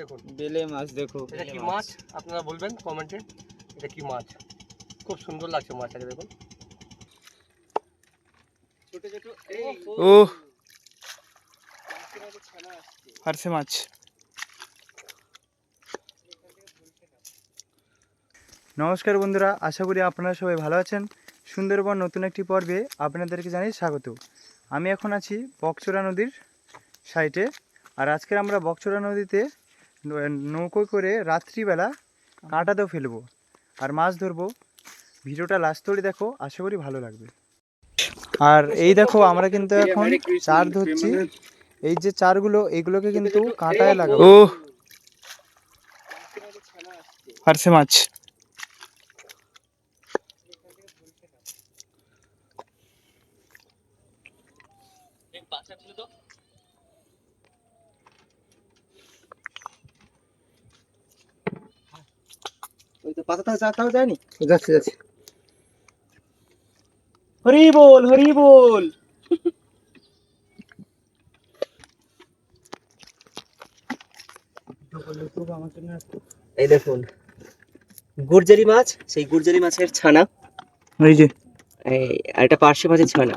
দেখুন। বেলে মাছ দেখো। এটা কি মাছ? আপনারা বলবেন কমেন্টে এটা কি মাছ? খুব সুন্দর লাগছে মাছটাকে দেখুন। ছোট ছোট ও ফারসে মাছ। নমস্কার বন্ধুরা আশা করি আপনারা সবাই ভালো আছেন। সুন্দরবন নতুন একটি পর্বে আপনাদেরকে জানাই স্বাগত। আমি এখন আছি বকচোরা নদীর সাইটে। আর আজকে আমরা বকচোরা নদীতে নৌকো করে রাত্রিবেলা কাঁটাতেও ফেলব আর মাছ ধরবো। ভিডিওটা লাস্ট ধরে দেখো, আশা করি ভালো লাগবে। আর এই দেখো, আমরা কিন্তু এখন চার ধরছি। এই যে চারগুলো, এগুলোকে কিন্তু কাঁটায় লাগাবো। ও আর সে মাছ। ওই তো পাতা চাটাও যায়নি? যাচ্ছে যাচ্ছে। হরি বল হরি বল। এই দেখুন গুরজারি মাছ সেই গুরজারি মাছের ছানা। এই যে। এই আর এটা পার্শে মাছের ছানা।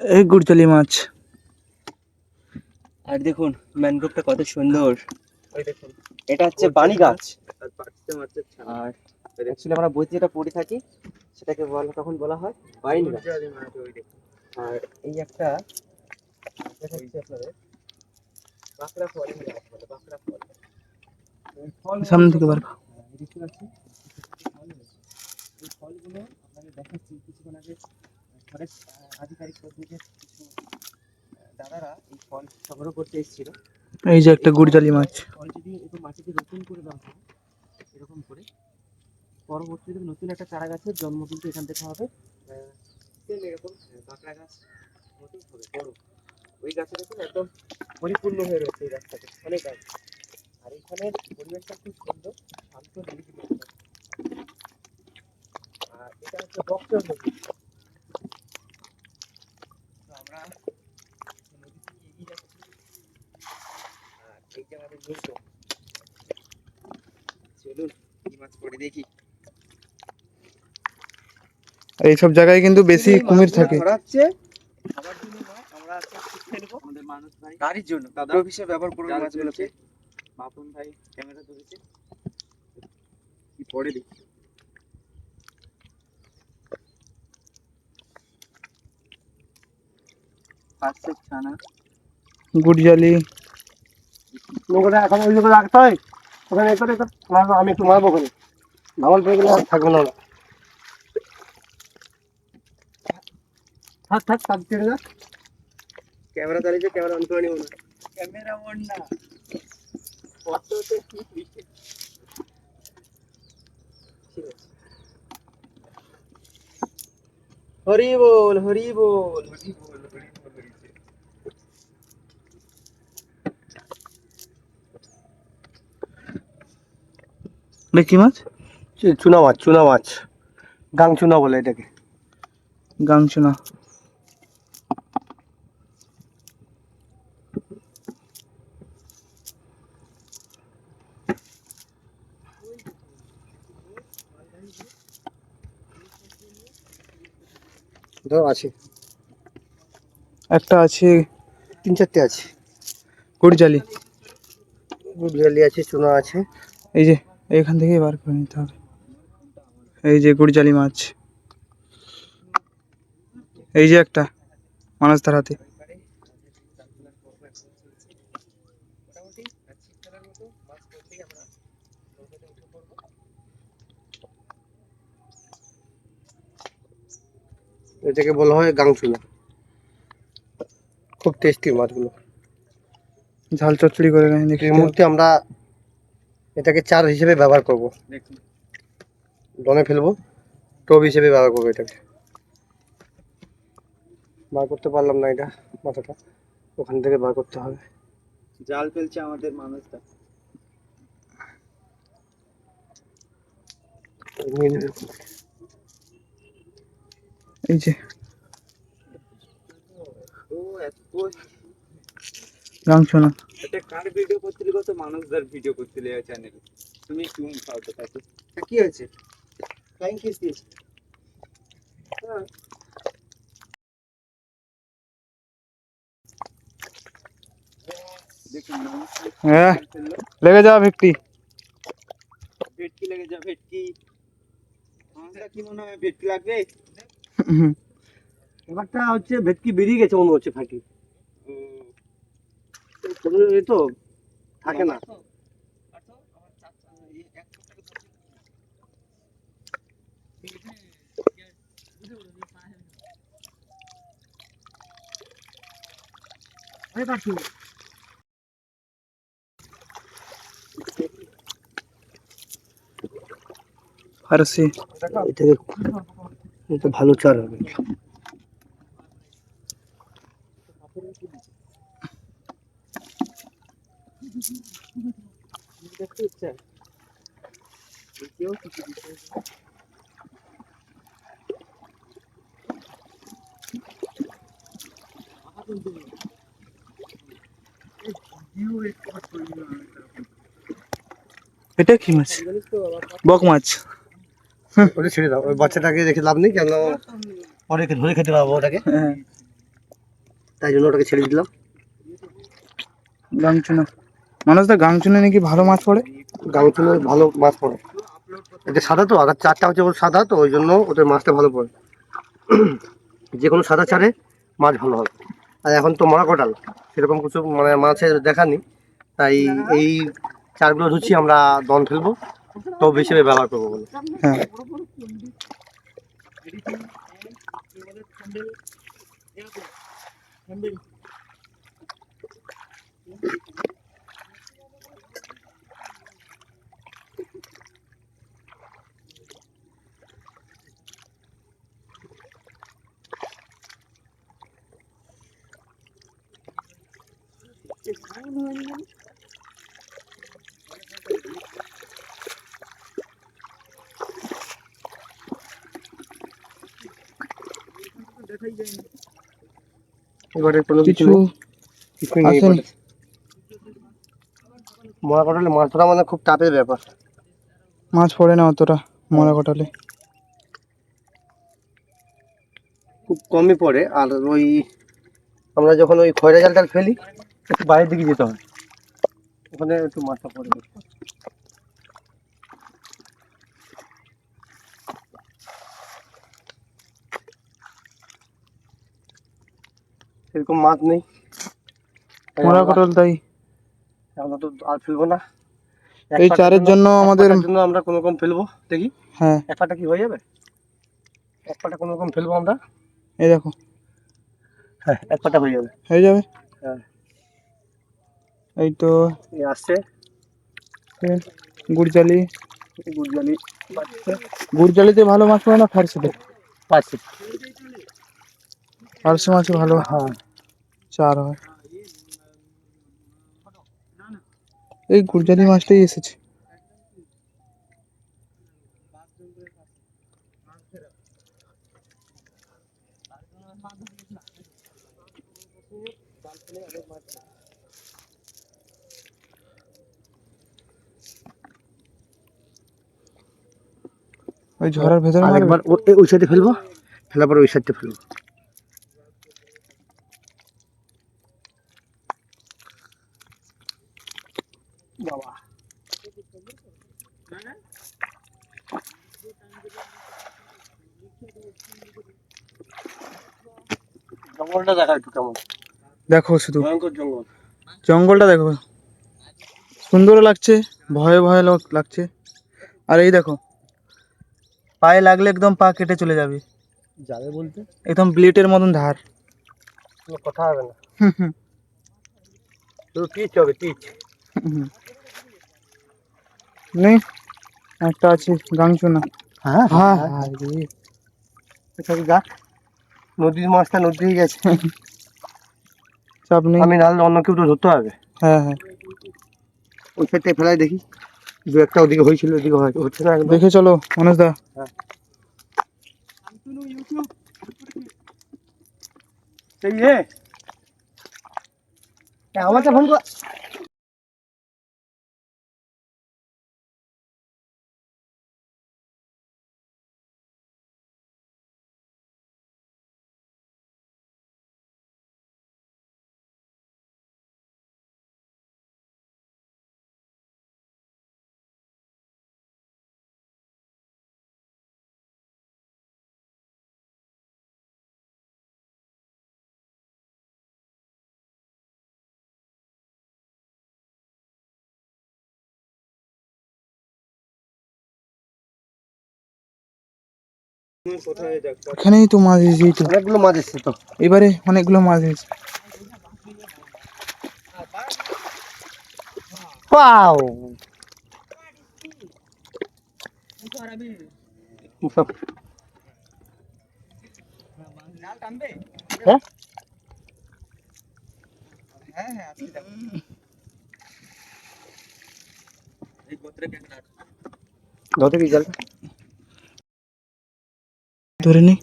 এই গুড়চলি মাছ। আর দেখুন ম্যানগ্রোভটা কত সুন্দর। এটা হচ্ছে বাণী গাছ। আর অ্যাকচুয়ালি আমরা বইতে যেটা পড়ে থাকি সেটাকে বলা তখন বলা হয়? গাছ আর এই একটা আপনাদের। বাঁকড়া ফল বাঁকড়া ফল সামনে থেকে বার এই দেখতে পাচ্ছি এই ফলগুলো আপনাকে দেখাচ্ছি কিছুক্ষণ আগে ফরেস্ট আধিকারিক কিছু দাদারা এই ফল সংগ্রহ করতে এসেছিল। এই যে একটা গুড়জালি মাছ। ফল যদি এরকম মাটিতে রোপণ করে দেওয়া হয় এরকম করে। পরবর্তীতে নতুন একটা চারা গাছের জন্ম কিন্তু এখান থেকে হবে। এরকম বাঁকড়া গাছ হবে, বড়। ওই দেখুন একদম পরিপূর্ণ হয়ে রয়েছে এই অনেক গাছ। আর পরিবেশটা খুব সুন্দর, শান্ত নিরিবিলি আর এটা হচ্ছে নদী। আমরা নদী এগিয়ে যাচ্ছি? আর এই আমাদের চলুন কি মাছ পড়ে দেখি। এইসব জায়গায় কিন্তু বেশি কুমির থাকে। ধরা খাবার জন্য নয় আমরা আজকে ছিপ ফেলব আমাদের মানুষ ভাই। গাড়ির জন্য। দাদা, হিসেবে ব্যবহার করব মাছগুলোকে। ফেলছে। ভাই ক্যামেরা ধরেছে। কি পড়ে দেখি। পাঁচশো ছানা। গুড়জালি নৌকাটা এখন ওই জায়গায় রাখতে হয়? ওখানে এ করে মারবো আমি একটু মারবো ওখানে ভাঙল পেয়ে গেলে আর থাকবে না ওরা থাক থাক থাক কেটে যা ক্যামেরা চালিয়েছে ক্যামেরা অন করে নিব না ক্যামেরা অন না। ফটোতে ঠিক আছে হরি বল হরি বল। এটা কি মাছ চুনা মাছ চুনা মাছ। গাং চুনা বলে এটাকে। গাংচুনা। ধরো আছে। একটা আছে তিন চারটে আছে। গুড়জালি গুজরালি আছে চুনা আছে। এই যে এখান থেকেই বার করে নিতে হবে। এই যে গুড়জালি মাছ। এই যে একটা মানুষ তার হাতে। এটাকে বলা হয় গাং চুনা খুব টেস্টি মাছগুলো। ঝাল চচ্চড়ি করে এই মুহূর্তে আমরা এটাকে চার হিসেবে ব্যবহার করব। ডনে ফেলব টোপ হিসেবে ব্যবহার করব এটাকে। বার করতে পারলাম না এটা মাথাটা ওখান থেকে বার করতে হবে। জাল ফেলছে আমাদের মানুষটা। এই যে। ও এত গাংচুনা এটা কার ভিডিও করছিলি কত মানুষদের ভিডিও করছিলি এই চ্যানেলে তুমি চুম খাও তো তাকে কি হয়েছে? ফ্লাইং কিস দিয়েছে। হ্যাঁ লেগে যাওয়া ভেটকি। ভেটকি লেগে যা ভেটকি। আমাদের কি মনে হয় ভেটকি লাগবে? এবারটা হচ্ছে ভেটকি বেরিয়ে গেছে মনে হচ্ছে ফাঁকি এই তো থাকে না। ফারসি এটা ভালো চার হবে এটা কি মাছ? বক মাছ। ওটা ছেড়ে দাও। ওই বাচ্চাটাকে রেখে লাভ নেই কেন পরে কে ধরে খেতে পারব ওটাকে। হ্যাঁ। তাই জন্য ওটাকে ছেড়ে দিলাম। গাংচুনা মানুষ দা গাংচুনা নাকি ভালো মাছ পড়ে? গাংচুনের ভালো মাছ পড়ে। এটা সাদা তো আর চারটা হচ্ছে ওর সাদা তো ওই জন্য ওদের মাছটা ভালো পড়ে। যে কোনো সাদা চারে মাছ ভালো হবে। আর এখন তো মরা কটাল সেরকম কিছু মানে মাছের দেখা নেই। তাই এই চারগুলো ধুচ্ছি, আমরা দন ফেলব তো হিসেবে ব্যবহার করব বলে। হ্যাঁ। এবারে কোনো কিছু কিছু নেই। মরা কটালে মাছ ধরা মানে খুব টাপের ব্যাপার। মাছ পড়ে না অতটা মরা কটালে খুব কমই পড়ে। আর ওই আমরা যখন ওই খয়রা জালটা ফেলি একটু বাইরের দিকে যেতে হবে। ওখানে একটু মাছটা পড়ে। সেরকম মাছ নেই। মরা আমরা- তাই? আমরা তো আর ফেলব না। এই চারের জন্য আমাদের জন্য আমরা কোনো রকম ফেলব দেখি। হ্যাঁ। এক পাটা কি হয়ে যাবে? এক পাটা কোনো রকম ফেলব আমরা? এই দেখো। হ্যাঁ এক পাটা হয়ে যাবে। হয়ে যাবে? হ্যাঁ। এই তো আসছে গুড়জালি। গুড়জালি গুড়জালিতে ভালো মাছ পড়ে না ফারসিতে? পাচ্ছি ফারসি মাছে ভালো। হ্যাঁ। চার হয়। এই গুড়জালি মাছটাই এসেছে। ওই ঝড়ের ভেতরে একবার ওই সাইডে ফেলব। ফেলার পর ওই সাইডটা ফেলব। বাবা। জঙ্গলটা দেখা একটু কেমন। দেখো শুধু। জঙ্গল। জঙ্গলটা দেখো। সুন্দর লাগছে ভয়ে ভয়ে লোক লাগছে। আর এই দেখো পায়ে লাগলে একদম পা কেটে চলে যাবে। যাবে বলতে? একদম ব্লেটের মতন ধার। কথা হবে না। শুধু টিচ হবে হুম। নেই একটা আছে গাংচুনা হ্যাঁ হ্যাঁ হ্যাঁ রে। এখানে যাক নদীর মাছটা নদী গেছে। চাপ নেই। আমি নাহলে অন্য কেউ তো ধরতে হবে। হ্যাঁ হ্যাঁ। ওই সাইডটায় ফেলাই দেখি। দু একটা ওদিকে হয়েছিল ওদিকে হয় হচ্ছে না দেখে চলো মনোজ দা। এই আমাকে ফোন কর। এখানেই তো মাছ এসেছে এই তো। অনেকগুলো মাছ এসছে তো। এবারে অনেকগুলো মাছ এসেছে। ওয়াও! জাল? টানবে হ্যাঁ হ্যাঁ হ্যাঁ আজকে যাব এই গোত্রে কেটে ধরতে কি জাল ধরে নি।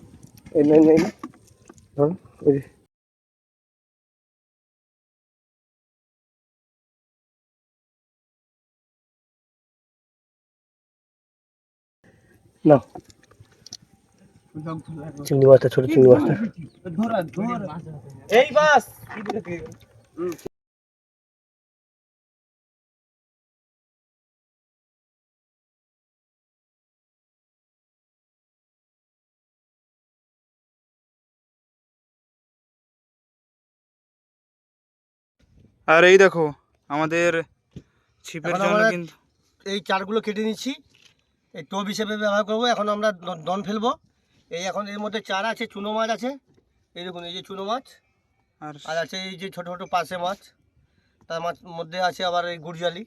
না চিংড়ি মাছটা ছোট চিংড়ি মাছটা। এই বাস। আর এই দেখো আমাদের ছিপের জন্য কিন্তু এই চারগুলো কেটে নিচ্ছি। এই টোপ হিসেবে ব্যবহার করব। এখন আমরা দন ফেলব। এই এখন এর মধ্যে চার আছে চুনো মাছ আছে। এই দেখুন এই যে চুনো মাছ। আর আর আছে এই যে ছোটো ছোটো পাশে মাছ। তার মাছ মধ্যে আছে আবার এই গুড়জালি।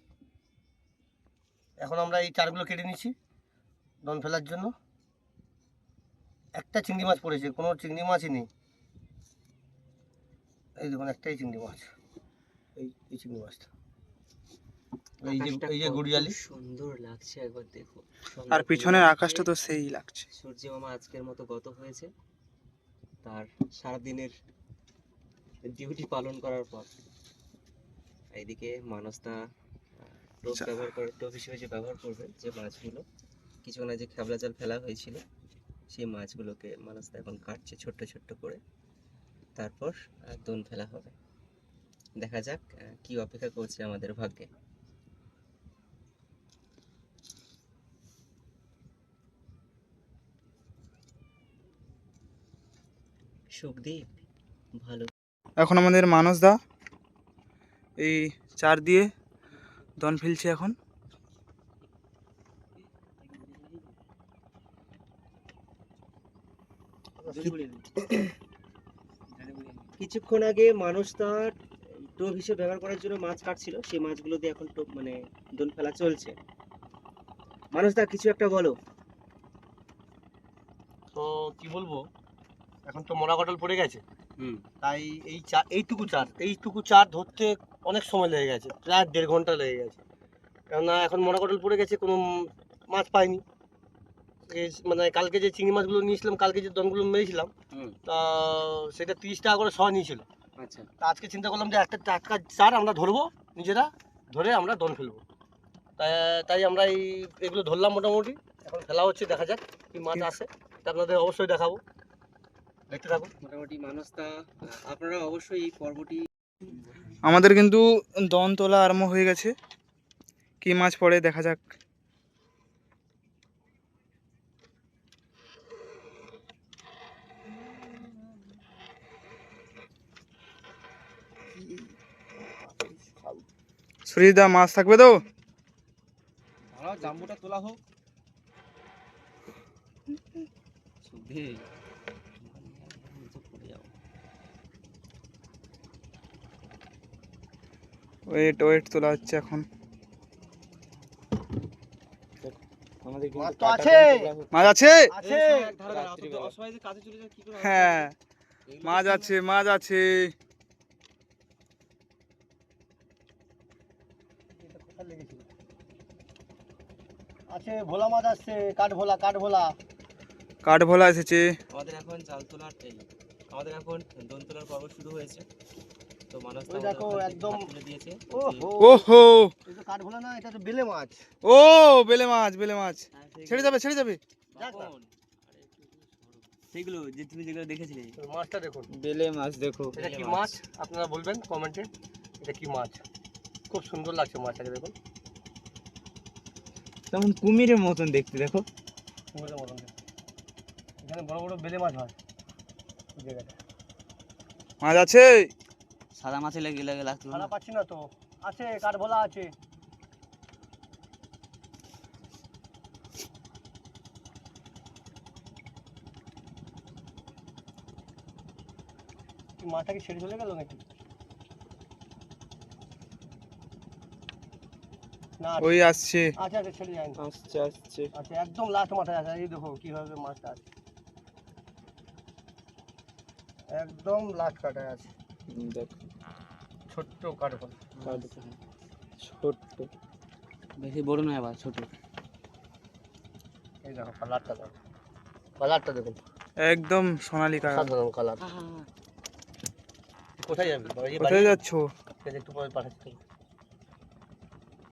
এখন আমরা এই চারগুলো কেটে নিচ্ছি দন ফেলার জন্য। একটা চিংড়ি মাছ পড়েছে কোনো চিংড়ি মাছই নেই। এই দেখুন একটাই চিংড়ি মাছ। এই এই চিংড়ি মাছটা। এই যে এই যে সুন্দর লাগছে একবার দেখো। আর পিছনের আকাশটা তো সেই লাগছে। সূর্য মামা আজকের মতো গত হয়েছে। তার সারাদিনের ডিউটি পালন করার পর। এইদিকে মানসটা টোপ আচ্ছা। ব্যবহার করে টোপ হিসেবে যে ব্যবহার করবে যে মাছগুলো কিছুক্ষণ আগে খেবলা জাল ফেলা হয়েছিল সেই মাছগুলোকে মানসটা এখন কাটছে ছোট্ট ছোট্ট করে। তারপর দোন ফেলা হবে। দেখা যাক কি অপেক্ষা করছে আমাদের ভাগ্যে। সুখদীপ ভালো। এখন আমাদের মানস দা এই চার দিয়ে দন ফেলছে এখন। কিছুক্ষণ আগে মানুষ তার টোপ হিসেবে ব্যবহার করার জন্য মাছ কাটছিল সেই মাছগুলো দিয়ে এখন টোপ মানে দোল ফেলা চলছে। মানুষ দা কিছু একটা বলো। তো কি বলব এখন তো মোড়া কটল পড়ে গেছে। হুম। তাই এই চার এইটুকু চার এইটুকু চার ধরতে অনেক সময় লেগে গেছে প্রায় দেড় ঘণ্টা লেগে গেছে। কেননা এখন মোড়া কটল পড়ে গেছে কোনো মাছ পাইনি। মানে কালকে যে চিংড়ি মাছগুলো নিয়েছিলাম কালকে যে দনগুলো মেরেছিলাম তা সেটা তিরিশ টাকা করে শো নিয়েছিল। আচ্ছা। তা আজকে চিন্তা করলাম যে একটা টাটকা চার আমরা ধরবো নিজেরা ধরে আমরা দন ফেলব। তাই তাই আমরা এই এগুলো ধরলাম মোটামুটি। এখন ফেলা হচ্ছে দেখা যাক কি মাছ আসে তা আপনাদের অবশ্যই দেখাবো। দেখতে থাকুন। মোটামুটি মানুষ তা আপনারা অবশ্যই এই পর্বটি আমাদের কিন্তু দন তোলা আরম্ভ হয়ে গেছে। কি মাছ পড়ে দেখা যাক। সুরিদা মাছ থাকবে তো? দাঁড়াও জাম্বুটা তোলা হোক। ওয়েট ওয়েট তোলা হচ্ছে এখন। মাছ আছে! মাছ আছে? হ্যাঁ মাছ আছে। আছে আছে ভোলা মাছ আসছে কাঠ ভোলা কাঠ ভোলা কাঠ ভোলা এসেছে। আমাদের এখন জাল তোলার এই আমাদের এখন দোন তোলার পর্ব শুরু হয়েছে। তো মানুষ দেখো, একদম- দিয়েছে। ওহো। ওহো। এটা তো কাঠ ভোলা না এটা তো বেলে মাছ। ও বেলে মাছ বেলে মাছ। ছেড়ে যাবে ছেড়ে যাবে। যাক না। সেগুলো যে তুমি যেগুলো দেখেছিলে। মাছটা দেখুন। বেলে মাছ দেখো। এটা কি মাছ। মাছ। আপনারা বলবেন কমেন্টে এটা কি মাছ? খুব সুন্দর লাগছে মাছটাকে দেখুন। তেমন কুমিরের মতন দেখতে দেখো। কুমিরের মতন দেখতে। এখানে বড় বড় বেলে মাছ হয়। মাছ আছে? সাদা মাছে লেগে লেগে লাগতো সাদা পাচ্ছি না তো। আছে কাঠ ভোলা আছে। মাথাকে ছেড়ে চলে গেল নাকি? ওই আসছে। আচ্ছা আচ্ছা ছেড়ে যায়নি। আসছে আসছে। আচ্ছা একদম লাস্ট মাথায় আছে। এই দেখো কীভাবে মাছটা আছে। একদম লাস্ট কাটায় আছে। দেখো। ছোট্ট কাঠফল ছোট্ট। বেশি বড় নয় আবার ছোট। এই দেখো কালারটা দেখো। কালারটা দেখুন। একদম সোনালি কালার কালার কোথায় যাবি? কোথায় যাচ্ছ? একটু পরে পাঠাচ্ছি।